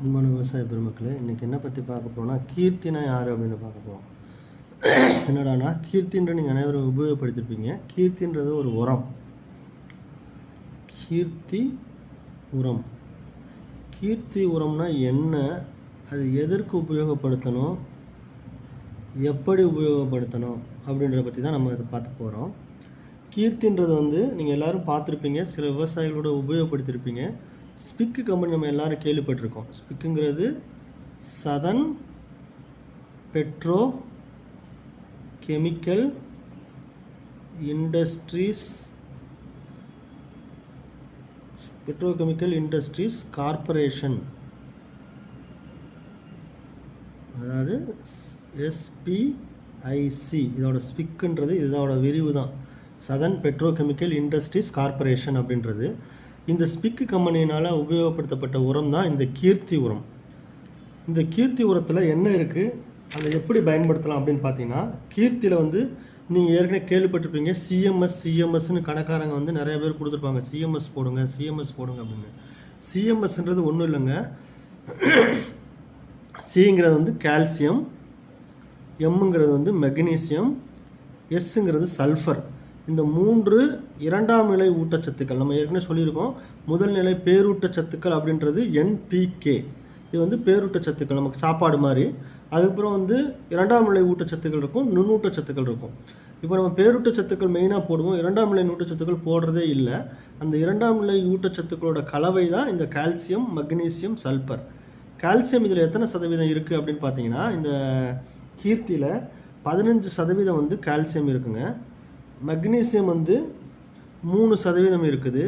அன்பான விவசாய பெருமக்களே இன்றைக்கி என்ன பற்றி பார்க்க போறோம்னா கீர்த்தினா யார் அப்படின்னு பார்க்க போகிறோம் என்னடானா கீர்த்தின்ற நீங்கள் அனைவரும் உபயோகப்படுத்திருப்பீங்க. கீர்த்தின்றது ஒரு உரம். கீர்த்தி உரம். கீர்த்தி உரம்னா என்ன? அது எதற்கு உபயோகப்படுத்தணும்? எப்படி உபயோகப்படுத்தணும்? அப்படின்றத பற்றி தான் நம்ம இதை பார்த்து போகிறோம் கீர்த்தின்றது வந்து நீங்கள் எல்லோரும் பார்த்துருப்பீங்க சில விவசாயிகளோட உபயோகப்படுத்தியிருப்பீங்க ஸ்பிக்கு கம்பெனி நம்ம எல்லோரும் கேள்விப்பட்டிருக்கோம். ஸ்பிக்குங்கிறது southern petro chemical industries petrochemical industries corporation அதாவது எஸ்பிஐசி இதோட ஸ்பிக்குன்றது இதோட விரிவு தான் சதன் பெட்ரோகெமிக்கல் இண்டஸ்ட்ரீஸ் கார்ப்பரேஷன் அப்படின்றது. இந்த ஸ்பிக்கு கம்பெனினால் உபயோகப்படுத்தப்பட்ட உரம் தான் இந்த கீர்த்தி உரம். இந்த கீர்த்தி உரத்தில் என்ன இருக்குது அதை எப்படி பயன்படுத்தலாம் அப்படின்னு பார்த்தீங்கன்னா கீர்த்தியில் வந்து நீங்கள் ஏற்கனவே கேள்விப்பட்டிருப்பீங்க சிஎம்எஸ் சிஎம்எஸ்னு கணக்காரங்க வந்து நிறைய பேர் கொடுத்துருப்பாங்க. சிஎம்எஸ் போடுங்க சிஎம்எஸ் போடுங்க அப்படின்னு. சிஎம்எஸ்ன்றது ஒன்றும் இல்லைங்க. சிங்கிறது வந்து கால்சியம் எம்முங்கிறது வந்து மெக்னீசியம் எஸ்ஸுங்கிறது சல்ஃபர் இந்த மூன்று இரண்டாம் நிலை ஊட்டச்சத்துக்கள் நம்ம ஏற்கனவே சொல்லியிருக்கோம். முதல் நிலை பேரூட்டச்சத்துக்கள் அப்படின்றது என்பிகே இது வந்து பேரூட்டச்சத்துக்கள் நமக்கு சாப்பாடு மாதிரி. அதுக்கப்புறம் வந்து இரண்டாம் நிலை ஊட்டச்சத்துக்கள் இருக்கும் நுண்ணூட்டச்சத்துக்கள் இருக்கும். இப்போ நம்ம பேரூட்டச்சத்துக்கள் மெயினாக போடுவோம். இரண்டாம் நிலை ஊட்டச்சத்துக்கள் போடுறதே இல்லை. அந்த இரண்டாம் நிலை ஊட்டச்சத்துக்களோட கலவை தான் இந்த கால்சியம் மக்னீசியம் சல்பர் கால்சியம் இதில் எத்தனை சதவீதம் இருக்குது அப்படின்னு பார்த்தீங்கன்னா இந்த கீர்த்தியில் பதினஞ்சு சதவீதம் வந்து கால்சியம் இருக்குங்க. மக்னீசியம் வந்து மூணு சதவீதம் இருக்குது.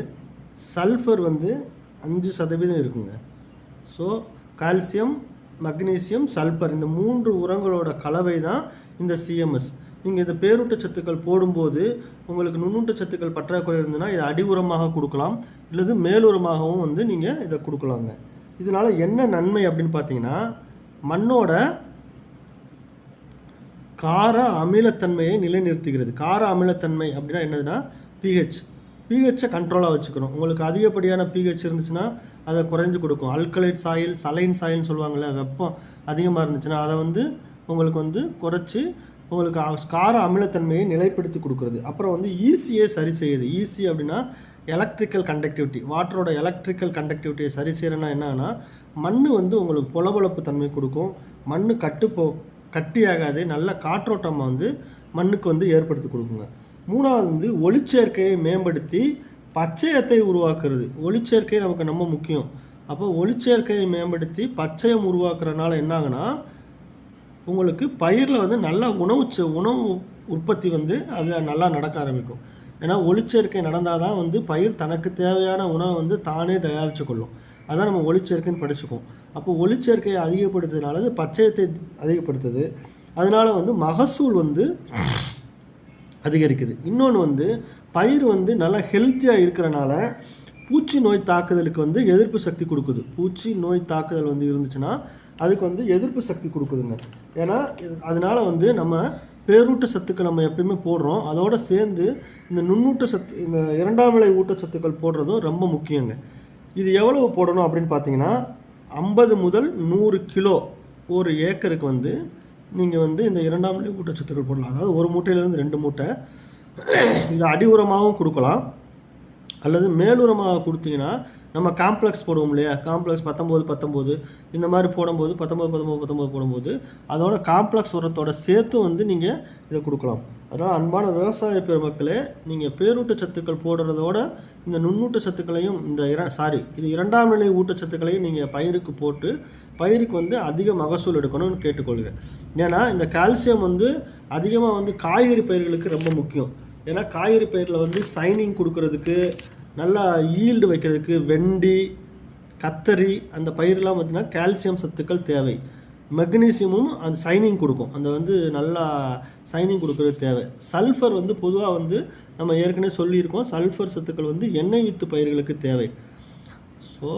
சல்ஃபர் வந்து அஞ்சு சதவீதம் இருக்குங்க. ஸோ கால்சியம் மக்னீசியம் சல்பர் இந்த மூன்று உரங்களோட கலவை தான் இந்த சிஎம்எஸ் நீங்கள் இந்த பேரூட்ட சத்துக்கள் போடும்போது உங்களுக்கு நுண்ணூட்ட சத்துக்கள் பற்றாக்குறை இருந்ததுன்னா இதை அடி உரமாக கொடுக்கலாம். இல்லது மேலுரமாகவும் வந்து நீங்கள் இதை கொடுக்கலாங்க. இதனால் என்ன நன்மை அப்படின்னு பார்த்தீங்கன்னா மண்ணோட கார அமிலத்தன்மையை நிலைநிறுத்துகிறது. கார அமிலத்தன்மை அப்படின்னா என்னதுன்னா பிஹெச் பிஹெச்சை கண்ட்ரோலாக வச்சுக்கணும். உங்களுக்கு அதிகப்படியான பிஹெச் இருந்துச்சுன்னா அதை குறைஞ்சு கொடுக்கும். அல்கலைட் சாயில் சலைன் சாயில்னு சொல்லுவாங்கள்ல வெப்பம் அதிகமாக இருந்துச்சுன்னா அதை வந்து உங்களுக்கு வந்து குறைச்சி உங்களுக்கு கார அமிலத்தன்மையை நிலைப்படுத்தி கொடுக்குறது. அப்புறம் வந்து ஈஸியை சரி செய்யுது. ஈஸி அப்படின்னா எலக்ட்ரிக்கல் கண்டக்டிவிட்டி வாட்டரோட எலக்ட்ரிக்கல் கண்டக்டிவிட்டியை சரி செய்கிறேன்னா என்னன்னா மண் வந்து உங்களுக்கு பொலபொலப்பு தன்மை கொடுக்கும். மண் கட்டுப்போ கட்டியாகாது நல்ல காற்றோட்டமாக வந்து மண்ணுக்கு வந்து ஏற்படுத்தி கொடுக்குங்க. மூணாவது வந்து ஒளிச்சேர்க்கையை மேம்படுத்தி பச்சையத்தை உருவாக்குறது. ஒளிச்சேர்க்கை நமக்கு ரொம்ப முக்கியம். அப்போ ஒளிச்சேர்க்கையை மேம்படுத்தி பச்சையம் உருவாக்குறதுனால என்ன உங்களுக்கு பயிரில் வந்து நல்ல உணவு உணவு உற்பத்தி வந்து அதில் நல்லா நடக்க ஆரம்பிக்கும். ஏன்னா ஒளிச்சேர்க்கை நடந்தால் தான் வந்து பயிர் தனக்கு தேவையான உணவை வந்து தானே தயாரித்து கொள்ளும். அதான் நம்ம ஒளிச்சேர்க்கைன்னு படிச்சுக்கோம் அப்போ ஒளிச்சேர்க்கையை அதிகப்படுத்துறதுனால அது பச்சையத்தை அதிகப்படுத்துது. அதனால் வந்து மகசூல் வந்து அதிகரிக்குது. இன்னொன்று வந்து பயிர் வந்து நல்லா ஹெல்த்தியாக இருக்கிறனால பூச்சி நோய் தாக்குதலுக்கு வந்து எதிர்ப்பு சக்தி கொடுக்குது. பூச்சி நோய் தாக்குதல் வந்து இருந்துச்சுன்னா அதுக்கு வந்து எதிர்ப்பு சக்தி கொடுக்குதுங்க. ஏன்னா அதனால் வந்து நம்ம பேரூட்ட சத்துக்கள் நம்ம எப்பயுமே போடுறோம். அதோட சேர்ந்து இந்த நுண்ணூட்ட சத்து இந்த இரண்டாம் நிலை ஊட்டச்சத்துக்கள் போடுறதும் ரொம்ப முக்கியங்க. இது எவ்வளவு போடணும் அப்படின்னு பார்த்தீங்கன்னா ஐம்பது முதல் நூறு கிலோ ஒரு ஏக்கருக்கு வந்து நீங்கள் வந்து இந்த இரண்டாம் நிலை ஊட்டச்சத்துக்கள் போடலாம். அதாவது ஒரு மூட்டையிலேருந்து ரெண்டு மூட்டை. இது அடி உரமாகவும் கொடுக்கலாம். அல்லது மேலுரமாக கொடுத்தீங்கன்னா நம்ம காம்ப்ளெக்ஸ் போடுவோம் இல்லையா? காம்ப்ளெக்ஸ் பத்தொம்போது பத்தொம்போது இந்த மாதிரி போடும்போது பத்தொம்போது பத்தொம்போது பத்தொம்போது போடும்போது அதோட காம்ப்ளெக்ஸ் உரத்தோட சேர்த்து வந்து நீங்கள் இதை கொடுக்கலாம். அதனால் அன்பான விவசாய பெருமக்களே நீங்கள் பேரூட்ட சத்துக்கள் போடுறதோட இந்த நுண்ணூட்ட சத்துக்களையும் இந்த இர சாரி இது இரண்டாம் நிலை ஊட்டச்சத்துக்களையும் நீங்கள் பயிருக்கு போட்டு பயிருக்கு வந்து அதிக மகசூல் எடுக்கணும்னு கேட்டுக்கொள்கிறேன். ஏன்னா இந்த கால்சியம் வந்து அதிகமாக வந்து காய்கறி பயிர்களுக்கு ரொம்ப முக்கியம். ஏன்னா காய்கறி பயிரில் வந்து சைனிங் கொடுக்கறதுக்கு நல்லா ஈல்டு வைக்கிறதுக்கு வெண்டி கத்தரி அந்த பயிரெலாம் பார்த்திங்கன்னா கால்சியம் சத்துக்கள் தேவை. மெக்னீசியமும் அந்த சைனிங் கொடுக்கும். அந்த வந்து நல்லா சைனிங் கொடுக்கறது தேவை. சல்ஃபர் வந்து பொதுவாக வந்து நம்ம ஏற்கனவே சொல்லியிருக்கோம். சல்ஃபர் சத்துக்கள் வந்து எண்ணெய் வித்து பயிர்களுக்கு தேவை. ஸோ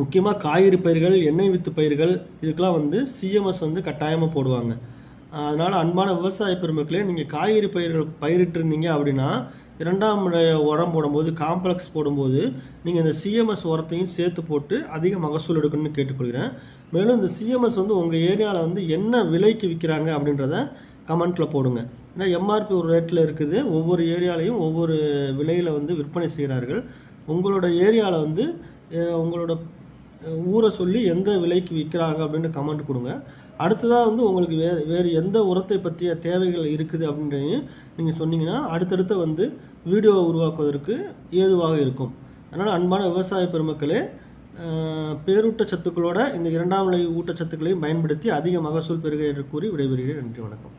முக்கியமாக காய்கறி பயிர்கள் எண்ணெய் வித்து பயிர்கள் இதுக்கெல்லாம் வந்து சிஎம்எஸ் வந்து கட்டாயமாக போடுவாங்க. அதனால் அன்பான விவசாய பெருமக்களே நீங்கள் காய்கறி பயிர்கள் பயிரிட்டு இருந்தீங்க அப்படின்னா இரண்டாம் உரம் போடும்போது காம்ப்ளெக்ஸ் போடும்போது நீங்கள் இந்த சிஎம்எஸ் உரத்தையும் சேர்த்து போட்டு அதிக மகசூல் எடுக்கணும்னு கேட்டுக்கொள்கிறேன். மேலும் இந்த சிஎம்எஸ் வந்து உங்கள் ஏரியாவில் வந்து என்ன விலைக்கு விற்கிறாங்க அப்படின்றத கமெண்ட்டில் போடுங்க. ஏன்னா எம்ஆர்பி ஒரு ரேட்டில் இருக்குது. ஒவ்வொரு ஏரியாலையும் ஒவ்வொரு விலையில் வந்து விற்பனை செய்கிறார்கள். உங்களோட ஏரியாவில் வந்து உங்களோட ஊரை சொல்லி எந்த விலைக்கு விற்கிறாங்க அப்படின்னு கமெண்ட் கொடுங்க. அடுத்ததாக வந்து உங்களுக்கு வே வேறு எந்த உரத்தை பற்றிய தேவைகள் இருக்குது அப்படின்றதையும் நீங்கள் சொன்னீங்கன்னா அடுத்தடுத்து வந்து வீடியோ உருவாக்குவதற்கு ஏதுவாக இருக்கும். அதனால் அன்பான விவசாய பெருமக்களே பேரூட்டச்சத்துக்களோட இந்த இரண்டாம் நிலை ஊட்டச்சத்துக்களையும் பயன்படுத்தி அதிக மகசூல் பெறுக என்று கூறி விடைபெறுகிறேன். நன்றி வணக்கம்.